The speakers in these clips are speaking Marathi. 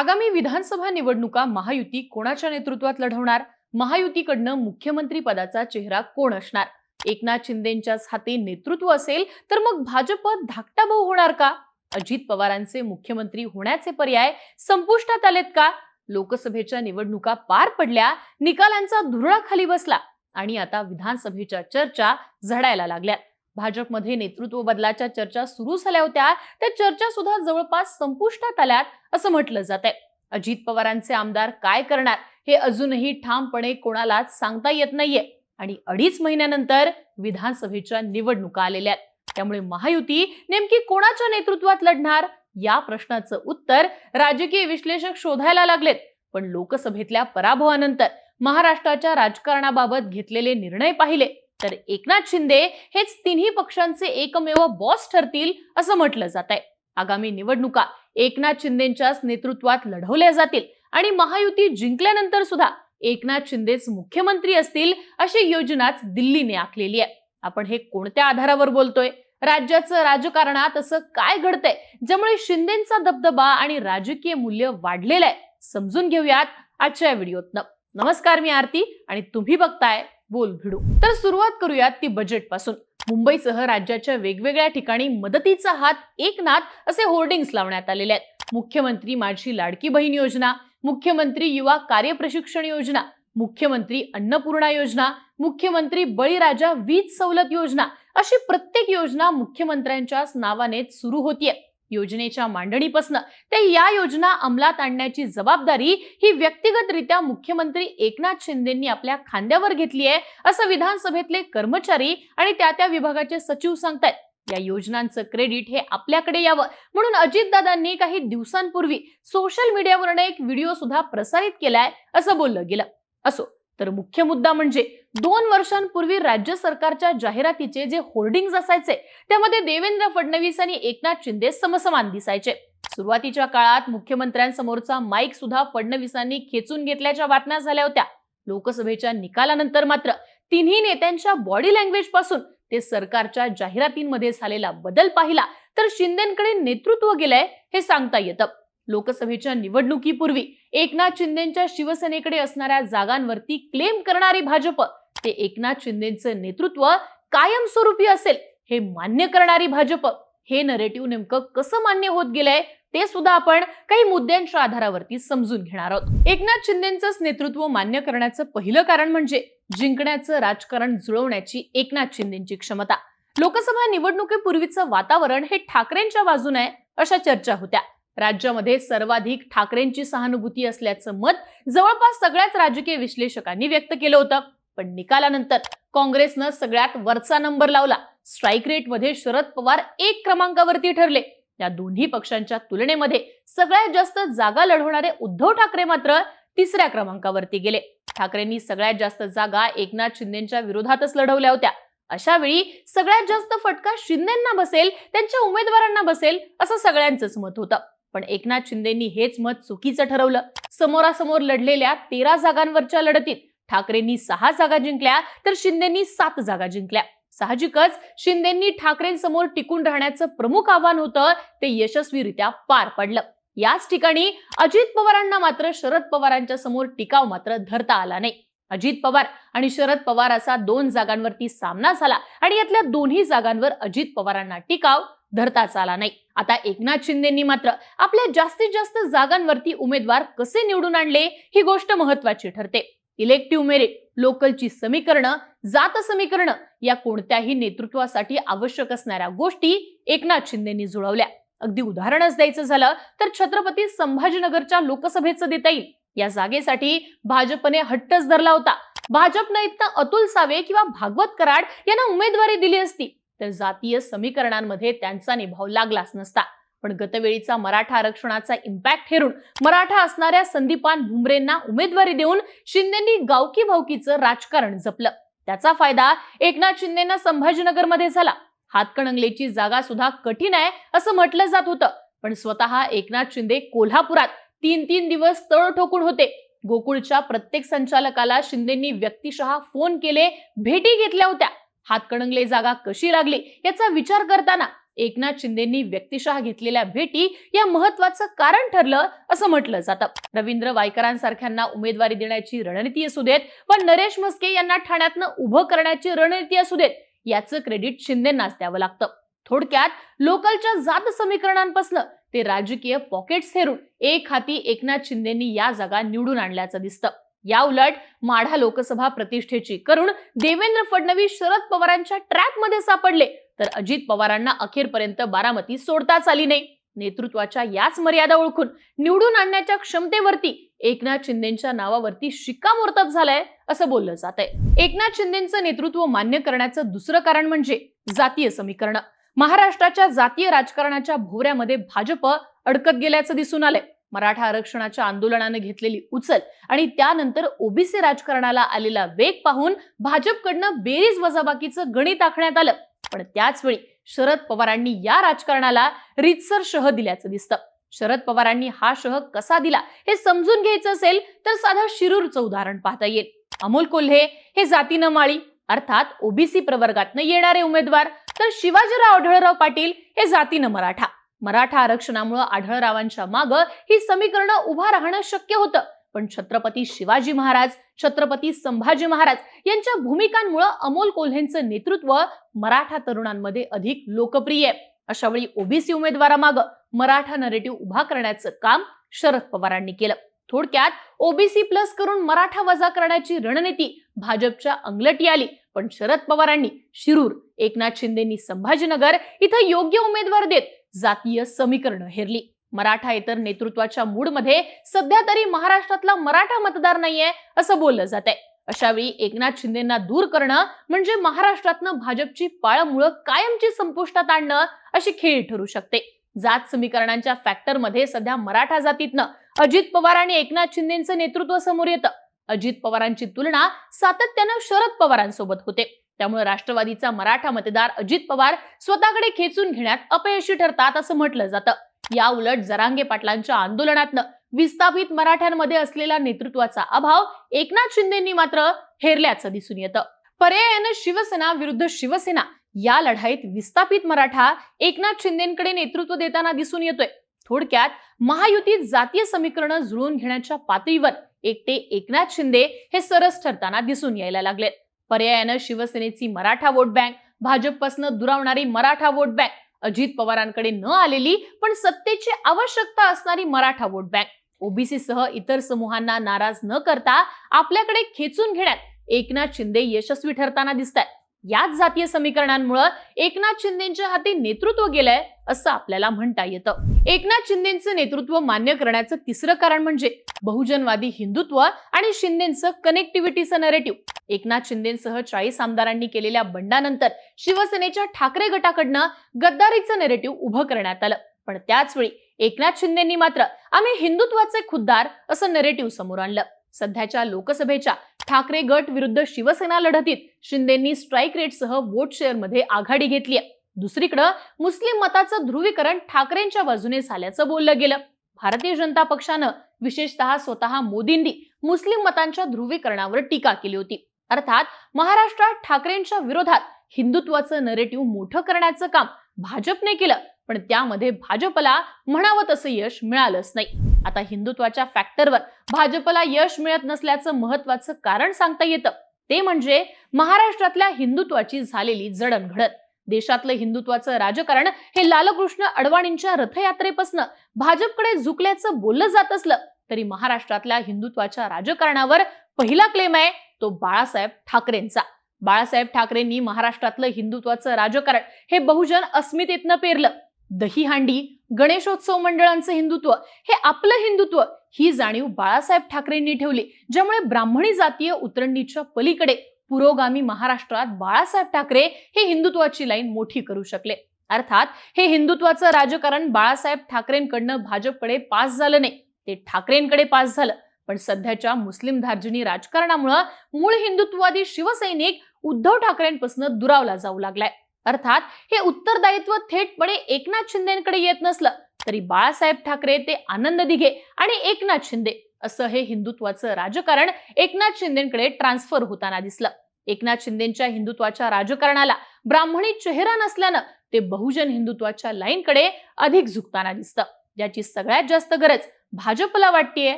आगामी विधानसभा निवडणुका महायुती कोणाच्या नेतृत्वात लढवणार? महायुतीकडनं मुख्यमंत्री पदाचा चेहरा कोण असणार? एकनाथ शिंदेच्याच हाती नेतृत्व असेल तर मग भाजप धाकटा भाऊ होणार का? अजित पवारांचे मुख्यमंत्री होण्याचे पर्याय संपुष्टात आलेत का? लोकसभेच्या निवडणुका पार पडल्या निकालांचा धुरळा खाली बसला आणि आता विधानसभेच्या चर्चा झडायला लागल्यात. भाजपमध्ये नेतृत्व बदलाच्या चर्चा सुरू झाल्या होत्या त्या चर्चा सुद्धा जवळपास संपुष्टात आल्यात असं म्हटलं जात आहे. अजित पवारांचे आमदार काय करणार हे अजूनही ठामपणे कोणालाच सांगता येत नाहीये. आणि अडीच महिन्यानंतर विधानसभेच्या निवडणुका आलेल्या आहेत. त्यामुळे महायुती नेमकी कोणाच्या नेतृत्वात लढणार या प्रश्नाचं उत्तर राजकीय विश्लेषक शोधायला लागलेत. पण लोकसभेतल्या पराभवानंतर महाराष्ट्राच्या राजकारणाबाबत घेतलेले निर्णय पाहिले. तर एकनाथ शिंदे हेच तिन्ही पक्षांचे एकमेव बॉस ठरतील असं म्हटलं जात आहे आगामी निवडणुका एकनाथ शिंदेच्याच नेतृत्वात लढवल्या जातील आणि महायुती जिंकल्यानंतर सुद्धा एकनाथ शिंदेच मुख्यमंत्री असतील अशी योजनाच दिल्लीने आखलेली आहे. आपण हे कोणत्या आधारावर बोलतोय? राज्याचं राजकारणात असं काय घडतंय? ज्यामुळे शिंदेचा दबदबा आणि राजकीय मूल्य वाढलेलं आहे. समजून घेऊयात आजच्या व्हिडिओतनं. नमस्कार मी आरती आणि तुम्ही बघताय बोल भिडू. तर सुरुवात करूयात ती बजेटपासून मुंबईसह राज्याच्या वेगवेगळ्या ठिकाणी मदतीचा हात एकनाथ असे होर्डिंग्स लावण्यात आलेले आहेत. मुख्यमंत्री माझी लाडकी बहीण योजना मुख्यमंत्री युवा कार्यप्रशिक्षण योजना मुख्यमंत्री अन्नपूर्णा योजना मुख्यमंत्री बळीराजा वीज सवलत योजना अशी प्रत्येक योजना मुख्यमंत्र्यांच्याच नावानेच सुरू होतीये. योजनेच्या मांडणीपासून. ते या योजना अंमलात आणण्याची जबाबदारी ही व्यक्तिगतरित्या मुख्यमंत्री एकनाथ शिंदेंनी आपल्या खांद्यावर घेतली आहे असं विधानसभेतले कर्मचारी आणि त्या त्या विभागाचे सचिव सांगतायत. या योजनांचं क्रेडिट हे आपल्याकडे यावं. म्हणून अजितदादांनी काही दिवसांपूर्वी सोशल मीडियावरनं एक व्हिडिओ सुद्धा प्रसारित केलाय असं बोललं गेलं. असो तर मुख्य मुद्दा म्हणजे दोन वर्षांपूर्वी राज्य सरकारच्या जाहिरातीचे जे होर्डिंग्ज असायचे त्यामध्ये देवेंद्र फडणवीस आणि एकनाथ शिंदे समसमान दिसायचे. सुरुवातीच्या काळात मुख्यमंत्र्यांसमोरचा माईक सुद्धा फडणवीसांनी खेचून घेतल्याच्या बातम्या झाल्या होत्या. लोकसभेच्या निकालानंतर मात्र तिन्ही नेत्यांच्या बॉडी लँग्वेजपासून ते सरकारच्या जाहिरातींमध्ये झालेला बदल पाहिला तर शिंदेकडे नेतृत्व गेलंय हे सांगता येतं. लोकसभेच्या निवडणुकीपूर्वी एकनाथ शिंदेच्या शिवसेनेकडे असणाऱ्या जागांवरती क्लेम करणारी भाजप ते एकनाथ शिंदेचं नेतृत्व कायमस्वरूपी असेल हे मान्य करणारी भाजप. हे नरेटिव्ह नेमकं कसं मान्य होत गेलंय ते सुद्धा आपण काही मुद्द्यांच्या आधारावरती समजून घेणार आहोत. एकनाथ शिंदेचंच नेतृत्व मान्य करण्याचं पहिलं कारण म्हणजे जिंकण्याचं राजकारण जुळवण्याची एकनाथ शिंदेची क्षमता. लोकसभा निवडणुकीपूर्वीचं वातावरण हे ठाकरेंच्या बाजूने आहे अशा चर्चा होत्या. राज्यामध्ये सर्वाधिक ठाकरेंची सहानुभूती असल्याचं मत जवळपास सगळ्याच राजकीय विश्लेषकांनी व्यक्त केलं होतं. पण निकालानंतर काँग्रेसनं सगळ्यात वरचा नंबर लावला. स्ट्राईक रेटमध्ये शरद पवार एक क्रमांकावरती ठरले. या दोन्ही पक्षांच्या तुलनेमध्ये सगळ्यात जास्त जागा लढवणारे उद्धव ठाकरे मात्र तिसऱ्या क्रमांकावरती गेले. ठाकरेंनी सगळ्यात जास्त जागा एकनाथ शिंदेच्या विरोधातच लढवल्या होत्या. अशा वेळी सगळ्यात जास्त फटका शिंदेना बसेल त्यांच्या उमेदवारांना बसेल असं सगळ्यांचंच मत होतं. पण एकनाथ शिंदेनी हेच मत चुकीचं ठरवलं. समोरासमोर लढलेल्या तेरा जागांवरच्या लढतीत ठाकरेंनी सहा जागा जिंकल्या तर शिंदेनी सात जागा जिंकल्या. साहजिकच शिंदेनी ठाकरेंसमोर टिकून राहण्याचं प्रमुख आव्हान होतं ते यशस्वीरित्या पार पडलं. याच ठिकाणी अजित पवारांना मात्र शरद पवारांच्या समोर टिकाव मात्र धरता आला नाही. अजित पवार आणि शरद पवार असा दोन जागांवरती सामना झाला आणि यातल्या दोन्ही जागांवर अजित पवारांना टिकाव धरताच आला नाही. आता एकनाथ शिंदेंनी मात्र आपल्या जास्तीत जास्त जागांवरती उमेदवार कसे निवडून आणले ही गोष्ट महत्वाची ठरते. इलेक्टिव्ह मेरिट लोकलची समीकरणं जात समीकरणं या कोणत्याही नेतृत्वासाठी आवश्यक असणाऱ्या गोष्टी एकनाथ शिंदेंनी जुळवल्या. अगदी उदाहरणच द्यायचं झालं तर छत्रपती संभाजीनगरच्या लोकसभेचं देता येईल. या जागेसाठी भाजपने हट्टच धरला होता. भाजपनं इतका अतुल सावे किंवा भागवत कराड यांना उमेदवारी दिली असती. तर जातीय समीकरणांमध्ये त्यांचा निभाव लागलाच नसता. पण गतवेळीचा मराठा आरक्षणाचा इम्पॅक्ट हेरून मराठा असणाऱ्या संदीपान भुमरेंना उमेदवारी देऊन शिंदेनी गावकी भावकीचं राजकारण जपलं. त्याचा फायदा एकनाथ शिंदेना संभाजीनगरमध्ये झाला. हातकणंगलेची जागा सुद्धा कठीण आहे असं म्हटलं जात होतं. पण स्वतः एकनाथ शिंदे कोल्हापुरात तीन तीन दिवस तळ ठोकून होते. गोकुळच्या प्रत्येक संचालकाला शिंदेंनी व्यक्तिशः फोन केले भेटी घेतल्या होत्या. हातकणंगले जागा कशी लागली याचा विचार करताना एकनाथ शिंदेंनी व्यक्तिशः घेतलेल्या भेटी या महत्वाचं कारण ठरलं असं म्हटलं जातं. रवींद्र वायकरांसारख्यांना उमेदवारी देण्याची रणनीती असू देत व नरेश म्हस्के यांना ठाण्यातनं उभं करण्याची रणनीती असू देत याचं क्रेडिट शिंदेंनाच द्यावं लागतं. थोडक्यात लोकलच्या जात समीकरणांपासून ते राजकीय पॉकेट्स हेरून एक हाती एकनाथ शिंदेंनी या जागा निवडून आणल्याचं दिसतं. या उलट माढा लोकसभा प्रतिष्ठेची. करून देवेंद्र फडणवीस शरद पवारांच्या ट्रॅपमध्ये सापडले. तर अजित पवारांना अखेरपर्यंत बारामती सोडताच आली नाही. नेतृत्वाच्या याच मर्यादा ओळखून निवडून आणण्याच्या क्षमतेवरती एकनाथ शिंदेच्या नावावरती शिक्कामोर्तब झालंय असं बोललं जात आहे एकनाथ शिंदेचं नेतृत्व मान्य करण्याचं दुसरं कारण म्हणजे जातीय समीकरण. महाराष्ट्राच्या जातीय राजकारणाच्या भोवऱ्यामध्ये भाजप अडकत गेल्याचं दिसून आलंय. मराठा आरक्षणाच्या आंदोलनानं घेतलेली उचल आणि त्यानंतर ओबीसी राजकारणाला आलेला वेग पाहून भाजपकडनं बेरीज वजाबाकीचं गणित आखण्यात आलं. पण त्याचवेळी शरद पवारांनी या राजकारणाला रितसर शह दिल्याचं दिसतं. शरद पवारांनी हा शह कसा दिला हे समजून घ्यायचं असेल तर साधं शिरूरचं उदाहरण पाहता येईल. अमोल कोल्हे हे जातीनं माळी अर्थात ओबीसी प्रवर्गातनं येणारे उमेदवार तर शिवाजीराव आढळराव पाटील हे जातीनं मराठा. मराठा आरक्षणामुळे आढळरावांच्या माग ही समीकरणं उभा राहणं शक्य होतं. पण छत्रपती शिवाजी महाराज छत्रपती संभाजी महाराज यांच्या भूमिकांमुळे अमोल कोल्हेंचं नेतृत्व मराठा तरुणांमध्ये अधिक लोकप्रिय आहे. अशा वेळी ओबीसी उमेदवारामाग मराठा नरेटिव्ह उभा करण्याचं काम शरद पवारांनी केलं. थोडक्यात ओबीसी प्लस करून मराठा वजा करण्याची रणनीती भाजपच्या अंगलटी आली. पण शरद पवारांनी शिरूर एकनाथ शिंदेंनी संभाजीनगर इथं योग्य उमेदवार देत जातीय समीकरण. हेरली. मराठा इतर नेतृत्वाच्या मूडमध्ये सध्या तरी महाराष्ट्रातला मराठा मतदार नाहीये असं बोललं जात आहे अशावेळी एकनाथ शिंदेना दूर करणं म्हणजे महाराष्ट्रातनं भाजपची पाळमुळं कायमची संपुष्टात आणणं अशी खेळी ठरू शकते. जात समीकरणांच्या फॅक्टरमध्ये सध्या मराठा जातीतनं अजित पवार आणि एकनाथ शिंदेचं नेतृत्व समोर येतं. अजित पवारांची तुलना सातत्यानं शरद पवारांसोबत होते. त्यामुळे राष्ट्रवादीचा मराठा मतदार अजित पवार स्वतःकडे खेचून घेण्यात अपयशी ठरतात असं म्हटलं जातं. या उलट जरांगे पाटलांच्या आंदोलनातनं विस्थापित मराठ्यांमध्ये असलेला नेतृत्वाचा अभाव एकनाथ शिंदेंनी मात्र हेरल्याचं दिसून येतं. पर्यायानं शिवसेना विरुद्ध शिवसेना या लढाईत विस्थापित मराठा एकनाथ शिंदेकडे नेतृत्व देताना दिसून येतोय. थोडक्यात महायुतीत जातीय समीकरण जुळवून घेण्याच्या पातळीवर एकटे एकनाथ शिंदे हे सरस ठरताना दिसून यायला लागलेत. पर्यायानं शिवसेनेची मराठा वोट बँक भाजपपासून दुरावणारी मराठा वोट बँक अजित पवारांकडे न आलेली पण सत्तेची आवश्यकता असणारी मराठा वोट बँक. ओबीसी सह इतर समूहांना नाराज न करता आपल्याकडे खेचून घेण्यात एकनाथ शिंदे यशस्वी ठरताना दिसत आहेत याच जातीय समीकरणांमुळे एकनाथ शिंदेच्या हाती नेतृत्व गेलंय असं आपल्याला म्हणता येतं. एकनाथ शिंदेचं नेतृत्व मान्य करण्याचं तिसरं कारण म्हणजे बहुजनवादी हिंदुत्व आणि शिंदेचं कनेक्टिव्हिटीचं नरेटिव्ह एकनाथ शिंदेसह चाळीस आमदारांनी केलेल्या बंडानंतर शिवसेनेच्या ठाकरे गटाकडनं गद्दारीचं नेरेटिव्ह उभं करण्यात आलं. पण त्याचवेळी एकनाथ शिंदेनी मात्र आम्ही हिंदुत्वाचे खुद्दार असं नेरेटिव्ह समोर आणलं. सध्याच्या लोकसभेच्या ठाकरे गट विरुद्ध शिवसेना लढतीत शिंदेंनी स्ट्राईक रेटसह वोट शेअरमध्ये आघाडी घेतली आहे. दुसरीकडं मुस्लिम मताचं ध्रुवीकरण ठाकरेंच्या बाजूने झाल्याचं बोललं गेलं. भारतीय जनता पक्षानं विशेषतः स्वतः मोदींनी मुस्लिम मतांच्या ध्रुवीकरणावर टीका केली होती. अर्थात महाराष्ट्रात ठाकरेंच्या विरोधात हिंदुत्वाचं नरेटिव्ह मोठं करण्याचं काम भाजपने केलं पण त्यामध्ये भाजपला म्हणावं तसं यश मिळालंच नाही. आता हिंदुत्वाच्या फॅक्टरवर भाजपला यश मिळत नसल्याचं महत्वाचं कारण सांगता येतं. ते म्हणजे महाराष्ट्रातल्या हिंदुत्वाची झालेली जडणघडण. देशातलं हिंदुत्वाचं राजकारण हे लालकृष्ण अडवाणींच्या रथयात्रेपासून भाजपकडे झुकल्याचं बोललं जात असलं तरी महाराष्ट्रातल्या हिंदुत्वाच्या राजकारणावर पहिला क्लेम आहे तो बाळासाहेब ठाकरेंचा. बाळासाहेब ठाकरेंनी महाराष्ट्रातलं हिंदुत्वाचं राजकारण हे बहुजन अस्मितेतनं पेरलं. दहीहांडी गणेशोत्सव मंडळांचं हिंदुत्व हे आपलं हिंदुत्व ही जाणीव बाळासाहेब ठाकरेंनी ठेवली ज्यामुळे ब्राह्मणी जातीय उतरंडीच्या पलीकडे पुरोगामी महाराष्ट्रात बाळासाहेब ठाकरे हे हिंदुत्वाची लाईन मोठी करू शकले. अर्थात हे हिंदुत्वाचं राजकारण बाळासाहेब ठाकरेंकडनं भाजपकडे पास झालं नाही ते ठाकरेंकडे पास झालं. पण सध्याच्या मुस्लिम धार्जिनी राजकारणामुळं मूळ हिंदुत्ववादी शिवसैनिक उद्धव ठाकरेंपासून दुरावला जाऊ लागलाय. अर्थात हे उत्तरदायित्व थेटपणे एकनाथ शिंदेकडे येत नसलं तरी बाळासाहेब ठाकरे ते आनंद दिघे आणि एकनाथ शिंदे असं हे हिंदुत्वाचं राजकारण एकनाथ शिंदेकडे ट्रान्सफर होताना दिसलं. एकनाथ शिंदेच्या हिंदुत्वाच्या राजकारणाला ब्राह्मणी चेहरा नसल्यानं ते बहुजन हिंदुत्वाच्या लाईनकडे अधिक झुकताना दिसतं. ज्याची सगळ्यात जास्त गरज भाजपला वाटतेय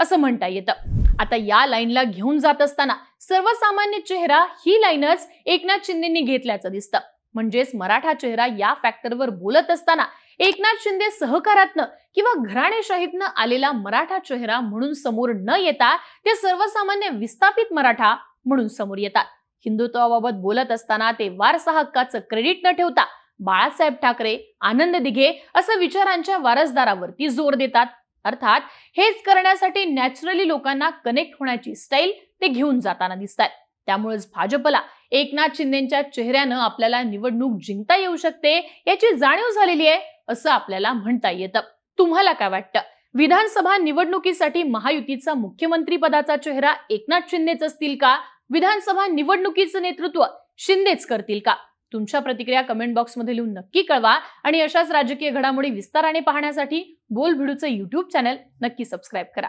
असं म्हणता येतं. आता या लाईनला घेऊन जात असताना सर्वसामान्य चेहरा ही लाईनच एकनाथ शिंदेनी घेतल्याचं दिसतं. म्हणजेच मराठा चेहरा या फॅक्टरवर बोलत असताना एकनाथ शिंदे सहकारातनं किंवा घराणेशाहीतनं आलेला मराठा चेहरा म्हणून समोर न येता ते सर्वसामान्य विस्थापित मराठा म्हणून समोर येतात. हिंदुत्वाबाबत बोलत असताना ते वारसा हक्काचं क्रेडिट न ठेवता बाळासाहेब ठाकरे आनंद दिघे असं विचारांच्या वारसदारावरती जोर देतात. अर्थात हेच करण्यासाठी नॅचरली लोकांना कनेक्ट होण्याची स्टाईल ते घेऊन जाताना दिसतात त्यामुळेच भाजपला एकनाथ शिंदेच्या चेहऱ्यानं आपल्याला निवडणूक जिंकता येऊ शकते याची जाणीव झालेली आहे असं आपल्याला म्हणता येतं. तुम्हाला काय वाटतं? विधानसभा निवडणुकीसाठी महायुतीचा मुख्यमंत्री पदाचा चेहरा एकनाथ शिंदेच असतील का? विधानसभा निवडणुकीचं नेतृत्व शिंदेच करतील का? तुमच्या प्रतिक्रिया कमेंट बॉक्समध्ये लिहून नक्की कळवा आणि अशाच राजकीय घडामोडी विस्ताराने पाहण्यासाठी बोल भिडूचं युट्यूब चॅनल नक्की सबस्क्राईब करा.